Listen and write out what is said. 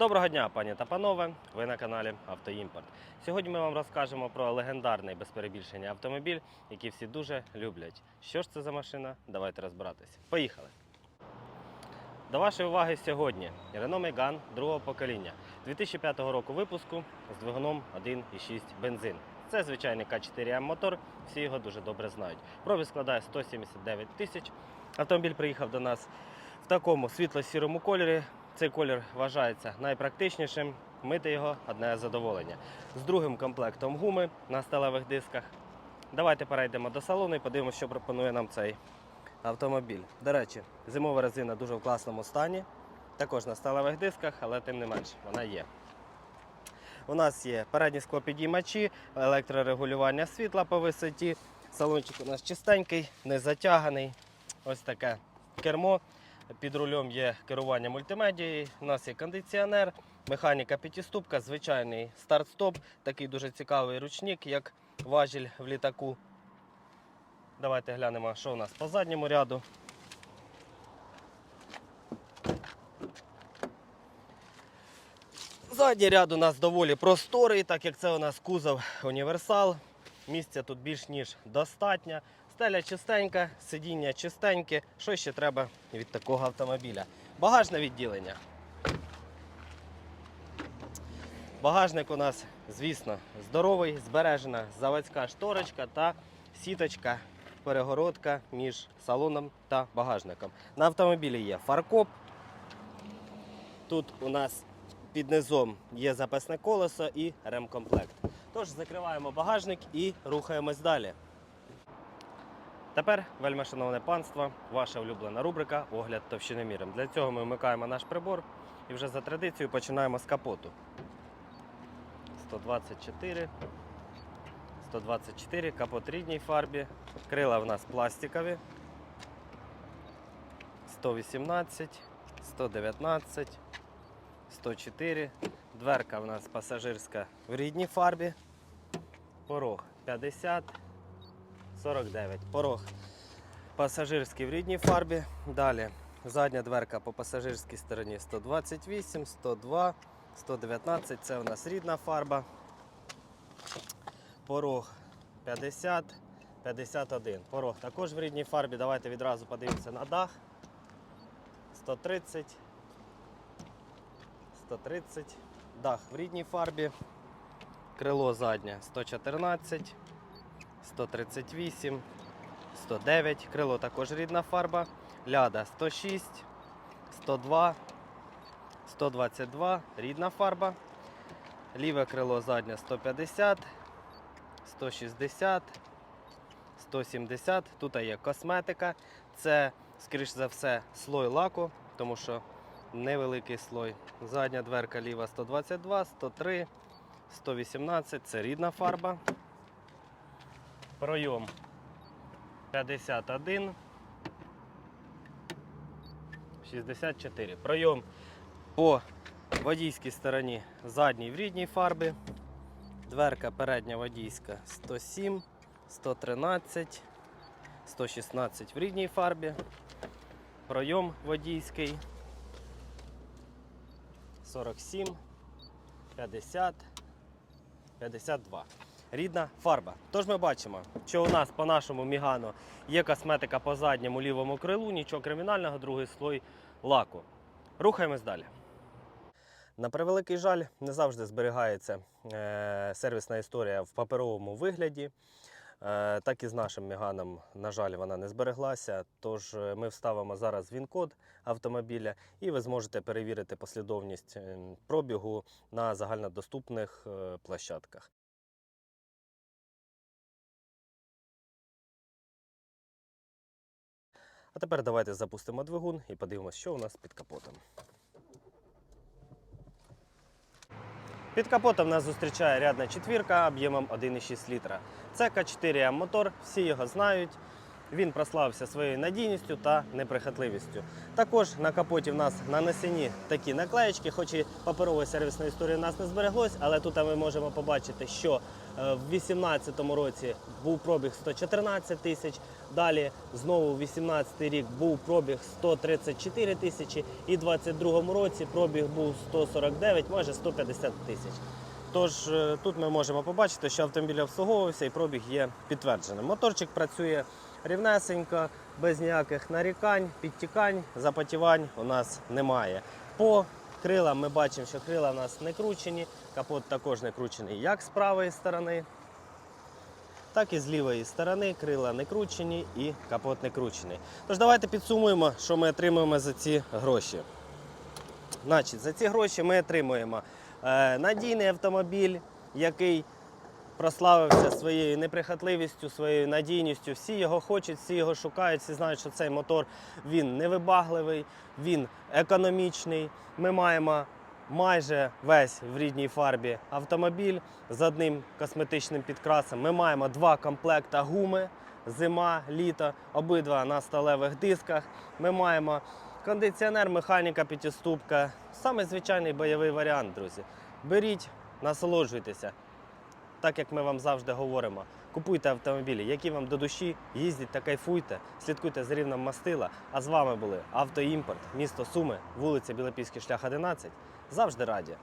Доброго дня, пані та панове! Ви на каналі Автоімпорт. Сьогодні ми вам розкажемо про легендарний без перебільшення автомобіль, який всі дуже люблять. Що ж це за машина? Давайте розбиратися. Поїхали! До вашої уваги сьогодні Renault Megane другого покоління 2005 року випуску з двигуном 1,6 бензин. Це звичайний К4М мотор, всі його дуже добре знають. Пробіг складає 179 тисяч. Автомобіль приїхав до нас в такому світло-сірому кольорі. Цей колір вважається найпрактичнішим. Мити його одне задоволення. З другим комплектом гуми на сталевих дисках. Давайте перейдемо до салону і подивимося, що пропонує нам цей автомобіль. До речі, зимова резина дуже в класному стані. Також на сталевих дисках, але тим не менш вона є. У нас є передні склопідіймачі, електрорегулювання світла по висоті. Салончик у нас чистенький, не затяганий. Ось таке кермо. Під рулем є керування мультимедією. У нас є кондиціонер, механіка п'ятиступка, звичайний старт-стоп, такий дуже цікавий ручник, як важіль в літаку. Давайте глянемо, що у нас по задньому ряду. Задній ряд у нас доволі просторий, так як це у нас кузов універсал. Місця тут більш ніж достатньо. Стеля чистенька, сидіння чистеньке. Що ще треба від такого автомобіля? Багажне відділення. Багажник у нас, звісно, здоровий, збережена заводська шторочка та сіточка, перегородка між салоном та багажником. На автомобілі є фаркоп. Тут у нас під низом є запасне колесо і ремкомплект. Тож закриваємо багажник і рухаємось далі. Тепер, вельми шановне панство, ваша улюблена рубрика Огляд товщиноміром. Для цього ми вмикаємо наш прибор і вже за традицією починаємо з капоту. 124. 124, капот рідній фарбі. Крила в нас пластикові. 118, 119, 104. Дверка в нас пасажирська в рідній фарбі. Порог 50, 49. Порог пасажирський в рідній фарбі. Далі задня дверка по пасажирській стороні 128, 102, 119. Це у нас рідна фарба. Порог 50, 51. Порог також в рідній фарбі. Давайте відразу подивимося на дах. 130. 130. Дах в рідній фарбі. Крило заднє 114, 138, 109. Крило також рідна фарба. Ляда 106, 102, 122. Рідна фарба. Ліве крило заднє 150, 160, 170. Тут є косметика. Це, скоріш за все, слой лаку, тому що невеликий слой. Задня дверка ліва 122, 103, 118. Це рідна фарба. Пройом 51. 64. Пройом по водійській стороні задній в рідній фарбі. Дверка передня водійська 107, 113, 116 в рідній фарбі. Пройом водійський 47, 50, 52. Рідна фарба. Тож ми бачимо, що у нас по нашому мігану є косметика по задньому лівому крилу, нічого кримінального, другий слой лаку. Рухаємось далі. На превеликий жаль, не завжди зберігається е, сервісна історія в паперовому вигляді. Е, так і з нашим міганом, на жаль, вона не збереглася. Тож е, ми вставимо зараз він-код автомобіля, і ви зможете перевірити послідовність е, пробігу на загальнодоступних е, площадках. А тепер давайте запустимо двигун і подивимося, що у нас під капотом. Під капотом нас зустрічає рядна четвірка об'ємом 1,6 літра. Це К4М мотор, всі його знають. Він прославився своєю надійністю та неприхотливістю. Також на капоті в нас нанесені такі наклеєчки, хоч і паперової сервісної історії у нас не збереглось, але тут ми можемо побачити, що е, в 2018 році був пробіг 114 тисяч. Далі знову у 2018 рік був пробіг 134 тисячі, і в 2022 році пробіг був 149, майже 150 тисяч. Тож е, тут ми можемо побачити, що автомобіль обслуговувався і пробіг є підтвердженим. Моторчик працює рівнесенько, без ніяких нарікань, підтікань, запотівань у нас немає. По крилам ми бачимо, що крила у нас не кручені, капот також не кручений як з правої сторони, так і з лівої сторони. Крила не кручені і капот не кручений. Тож давайте підсумуємо, що ми отримуємо за ці гроші. Значить, за ці гроші ми отримуємо е, надійний автомобіль, який прославився своєю неприхотливістю, своєю надійністю. Всі його хочуть, всі його шукають, всі знають, що цей мотор він невибагливий, він економічний. Ми маємо майже весь в рідній фарбі автомобіль з одним косметичним підкрасом. Ми маємо два комплекта гуми. Зима, літо, обидва на сталевих дисках. Ми маємо кондиціонер, механіка, п'ятиступка. Саме звичайний бойовий варіант, друзі. Беріть, насолоджуйтеся. Так як ми вам завжди говоримо, купуйте автомобілі, які вам до душі, їздіть та кайфуйте, слідкуйте за рівнем мастила. А з вами були Автоімпорт, місто Суми, вулиця Білопільський шлях 11. Завжди раді